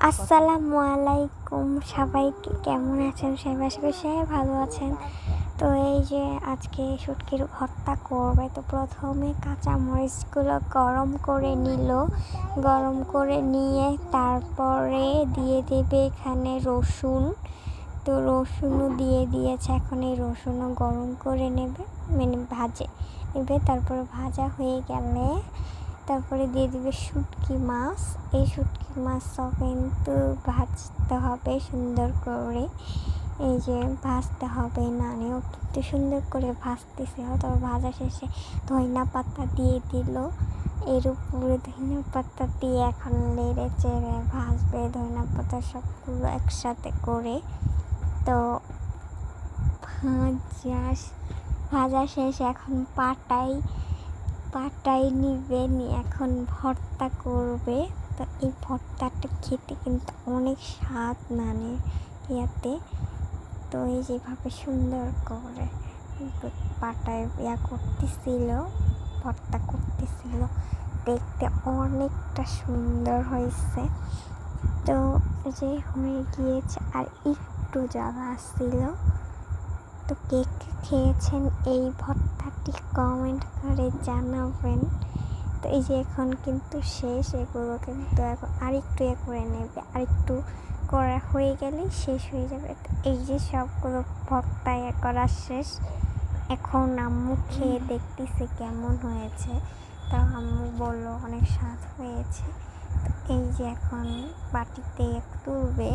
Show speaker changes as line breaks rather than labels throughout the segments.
আসসালামু আলাইকুম সবাইকে কেমন আছেন সবাই? আশা সবাই ভালো আছেন। তো এই যে আজকে শুটকির ভর্তা করবে, তো প্রথমে কাঁচা মরিচগুলো গরম করে নিল। গরম করে নিয়ে তারপরে দিয়ে দেবে এখানে রসুন। তো রসুনও দিয়ে দিয়েছে, এখন এই রসুনও গরম করে নেবে মানে ভাজে। নেবে, তারপরে ভাজা হয়ে গেলে তারপরে দিয়ে দিবে শুটকি মাছ। এই শুটকি মাছটাও কিন্তু ভাজতে হবে সুন্দর করে। এই যে ভাজতে হবে না নানেও কিন্তু সুন্দর করে ভাজতেছে। তারপর ভাজা শেষে ধইনা পাতা দিয়ে দিল। এর উপরে ধইনা পাতা দিয়ে এখন লেড়ে চেড়ে ভাজবে। ধইনা পাতা সবগুলো একসাথে করে। তো ভাজা ভাজা শেষ এখন পাটাই পাটাই নিবে, নিয়ে এখন ভর্তা করবে। তো এই ভর্তাটা খেতে কিন্তু অনেক স্বাদ মানে ইয়াতে। তো এই যেভাবে সুন্দর করে পাটায় ইয়া করতেছিল, ভর্তা করতেছিল, দেখতে অনেকটা সুন্দর হয়েছে। তো যে হয়ে গিয়েছে, আর একটু জায়গা ছিল। তো কে কে খেয়েছেন এই ভর্তাটি কমেন্ট করে জানাবেন। তো এই যে এখন কিন্তু শেষ, এগুলো কিন্তু এখন আরেকটু এ করে নেবে, আরেকটু করা হয়ে গেলেই শেষ হয়ে যাবে। এই যে সবগুলো ভর্তা এ করা শেষ, এখন আম্মু খেয়ে দেখতেছে কেমন হয়েছে। তা আম্মু বলল অনেক স্বাদ হয়েছে। তো এই যে এখন বাটিতে তুলবে।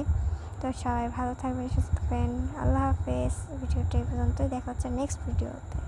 তো সবাই ভালো থাকবেন, সুস্থ থাকবেন। আল্লাহ হাফেজ। ভিডিওটা এই পর্যন্তই। দেখা হচ্ছে নেক্সট ভিডিওতে